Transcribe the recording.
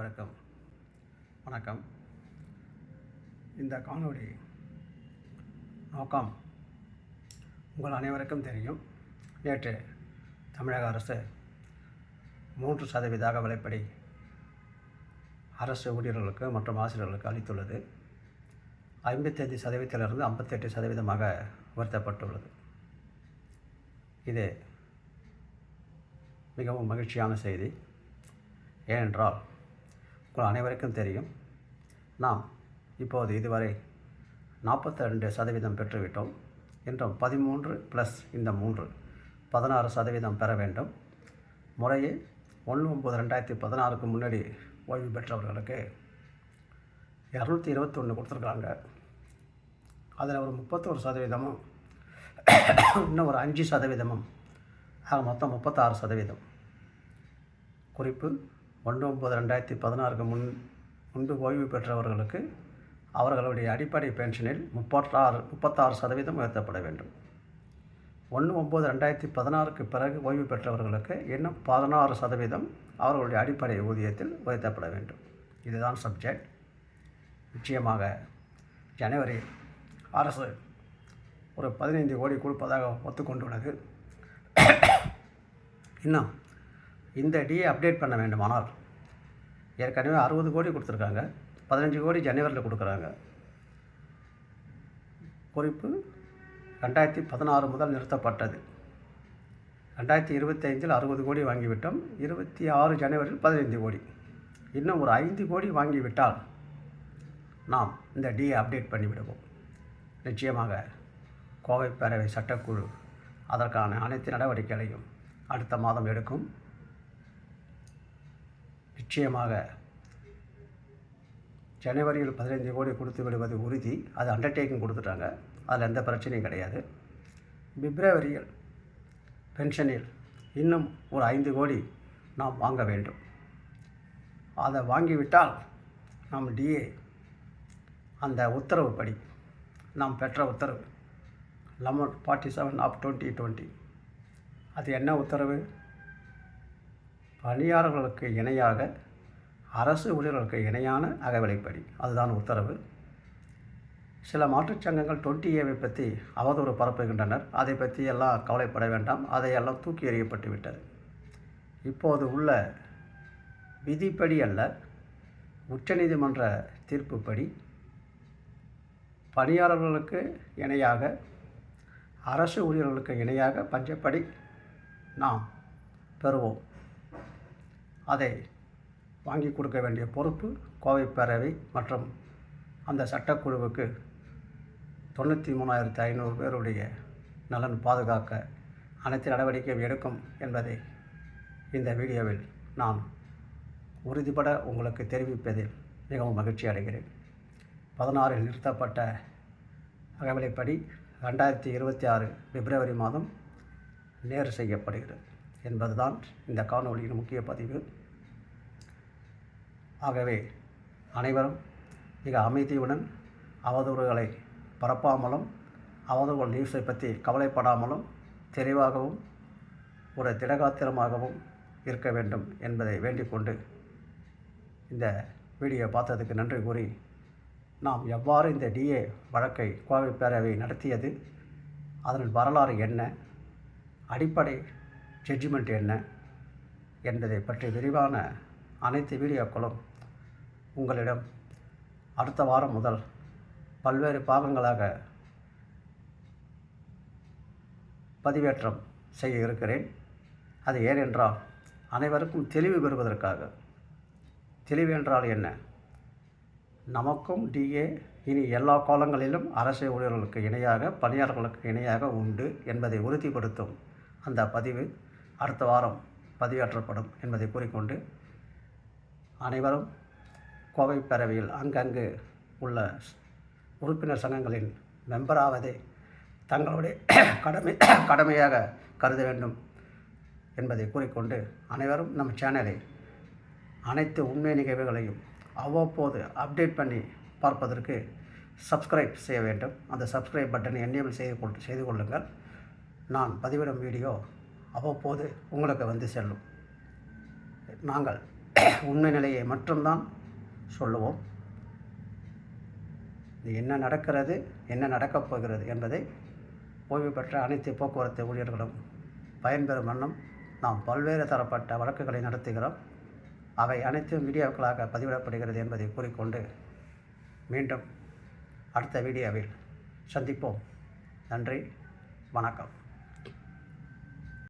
அனைவருக்கும் வணக்கம். இந்த காணொளி நோக்கம் உங்கள் அனைவருக்கும் தெரியும். நேற்று தமிழக அரசு மூன்று சதவீத விலைப்படி அரசு ஊழியர்களுக்கு மற்றும் ஆசிரியர்களுக்கு அளித்துள்ளது. ஐம்பத்தஞ்சு சதவீதத்திலிருந்து ஐம்பத்தெட்டு சதவீதமாக உயர்த்தப்பட்டுள்ளது. இது மிகவும் மகிழ்ச்சியான செய்தி. ஏனென்றால் உங்கள் அனைவருக்கும் தெரியும். நாம் இப்போது இதுவரை நாற்பத்தி ரெண்டு சதவீதம் பெற்றுவிட்டோம். என்றும் பதிமூன்று ப்ளஸ் இந்த மூன்று பதினாறு சதவீதம் பெற வேண்டும். முறையே ஒன்று ஒம்பது ரெண்டாயிரத்தி பதினாறுக்கு முன்னாடி ஓய்வு பெற்றவர்களுக்கு இரநூத்தி இருபத்தொன்று கொடுத்துருக்காங்க அதில் ஒரு முப்பத்தோரு சதவீதமும் இன்னும் ஒரு அஞ்சு சதவீதமும் ஆக மொத்தம் முப்பத்தாறு சதவீதம். குறிப்பு ஒன்று ஒம்பது ரெண்டாயிரத்தி பதினாறுக்கு முன் முன்பு ஓய்வு பெற்றவர்களுக்கு அவர்களுடைய அடிப்படை பென்ஷனில் முப்பத்தாறு முப்பத்தாறு சதவீதம் உயர்த்தப்பட வேண்டும். ஒன்று ஒம்பது ரெண்டாயிரத்தி பதினாறுக்கு பிறகு ஓய்வு பெற்றவர்களுக்கு இன்னும் பதினாறு சதவீதம் அவர்களுடைய அடிப்படை ஊதியத்தில் உயர்த்தப்பட வேண்டும். இதுதான் சப்ஜெக்ட். நிச்சயமாக ஜனவரி அரசு ஒரு பதினைந்து கோடி கொடுப்பதாக ஒத்துக்கொண்டுள்ளது. இன்னும் இந்த டிஏ அப்டேட் பண்ண வேண்டுமானால் ஏற்கனவே அறுபது கோடி கொடுத்துருக்காங்க. பதினஞ்சு கோடி ஜனவரியில் கொடுக்குறாங்க. குறிப்பு ரெண்டாயிரத்தி பதினாறு முதல் நிறுத்தப்பட்டது. ரெண்டாயிரத்தி இருபத்தைந்தில் அறுபது கோடி வாங்கிவிட்டோம். இருபத்தி ஆறு ஜனவரியில் பதினைந்து கோடி. இன்னும் ஒரு ஐந்து கோடி வாங்கிவிட்டால் நாம் இந்த டிஏ அப்டேட் பண்ணிவிடுவோம். நிச்சயமாக கோவை பேரவை சட்டக்குழு அதற்கான அனைத்து நடவடிக்கைகளையும் அடுத்த மாதம் எடுக்கும். நிச்சயமாக ஜனவரியில் பதினைந்து கோடி கொடுத்து விடுவது உறுதி. அது அண்டர்டேக்கிங் கொடுத்துட்டாங்க. அதில் எந்த பிரச்சனையும் கிடையாது. பிப்ரவரியில் பென்ஷனில் இன்னும் ஒரு ஐந்து கோடி நாம் வாங்க வேண்டும். அதை வாங்கிவிட்டால் நாம் டிஏ அந்த உத்தரவுப்படி நாம் பெற்ற உத்தரவு lemon forty seven of twenty twenty அது என்ன உத்தரவு? பணியாளர்களுக்கு இணையாக அரசு ஊழியர்களுக்கு இணையான அகவிலைப்படி. அதுதான் உத்தரவு. சில மாற்றுச் சங்கங்கள் டுவெண்ட்டி ஏவை பற்றி அவதூறு பரப்புகின்றனர். அதை பற்றி எல்லாம் கவலைப்பட வேண்டாம். அதையெல்லாம் தூக்கி எறியப்பட்டு விட்டது. இப்போது உள்ள விதிப்படி அல்ல உச்சநீதிமன்ற தீர்ப்புப்படி பணியாளர்களுக்கு இணையாக அரசு ஊழியர்களுக்கு இணையாக பஞ்சப்படி நாம் பெறுவோம். அதை வாங்கி கொடுக்க வேண்டிய பொறுப்பு கோவை பேரவை மற்றும் அந்த சட்டக்குழுவுக்கு தொண்ணூற்றி மூணாயிரத்தி ஐநூறு பேருடைய நலன் பாதுகாக்க அனைத்து நடவடிக்கையும் எடுக்கும் என்பதை இந்த வீடியோவில் நான் உறுதிபட உங்களுக்கு தெரிவிப்பதில் மிகவும் மகிழ்ச்சி அடைகிறேன். பதினாறில் நிறுத்தப்பட்ட அகவிலைப்படி ரெண்டாயிரத்தி இருபத்தி ஆறு பிப்ரவரி மாதம் நேர் செய்யப்படுகிறது என்பதுதான் இந்த காணொளியின் முக்கிய பதிவு. ஆகவே அனைவரும் மிக அமைதியுடன் அவதூறுகளை பரப்பாமலும் அவதூறுகள் நியூஸை பற்றி கவலைப்படாமலும் தெளிவாகவும் ஒரு திடகாத்திரமாகவும் இருக்க வேண்டும் என்பதை வேண்டிக்கொண்டு இந்த வீடியோ பார்த்ததுக்கு நன்றி கூறி நாம் எவ்வாறு இந்த டிஏ வழக்கை கோவை பேரவை நடத்தியது அதன் வரலாறு என்ன அடிப்படை ஜட்ஜ்மெண்ட் என்ன என்பதை பற்றி விரிவான அனைத்து வீடியோக்களும் உங்களிடம் அடுத்த வாரம் முதல் பல்வேறு பாகங்களாக பதிவேற்றம் செய்ய இருக்கிறேன். அது ஏனென்றால் அனைவருக்கும் தெளிவு பெறுவதற்காக. தெளிவு என்றால் என்ன? நமக்கும் டிஏ இனி எல்லா காலங்களிலும் அரசு ஊழியர்களுக்கு இணையாக பணியாளர்களுக்கு இணையாக உண்டு என்பதை உறுதிப்படுத்தும் அந்த பதிவு அடுத்த வாரம் பதிவேற்றப்படும் என்பதை கூறிக்கொண்டு அனைவரும் கோவை பேரவையில் அங்கங்கு உள்ள உறுப்பினர் சங்கங்களின் மெம்பராவதை தங்களுடைய கடமை கடமையாக கருத வேண்டும் என்பதை கூறிக்கொண்டு அனைவரும் நம் சேனலை அனைத்து உண்மை நிகழ்வுகளையும் அவ்வப்போது அப்டேட் பண்ணி பார்ப்பதற்கு சப்ஸ்கிரைப் செய்ய வேண்டும். அந்த சப்ஸ்கிரைப் பட்டனை என்னேபிள் செய்து கொள் செய்து கொள்ளுங்கள். நான் பதிவிடும் வீடியோ அவ்வப்போது உங்களுக்கு வந்து செல்லும். நாங்கள் உண்மை நிலையை மட்டும்தான் சொல்லுவோம். இது என்ன நடக்கிறது என்ன நடக்கப் போகிறது என்பதை ஓய்வு பெற்ற அனைத்து போக்குவரத்து ஊழியர்களும் பயன்பெறும் வண்ணம் நாம் பல்வேறு தரப்பட்ட வழக்குகளை நடத்துகிறோம். அவை அனைத்தும் வீடியோக்களாக பதிவிடப்படுகிறது என்பதை கூறிக்கொண்டு மீண்டும் அடுத்த வீடியோவில் சந்திப்போம். நன்றி வணக்கம்.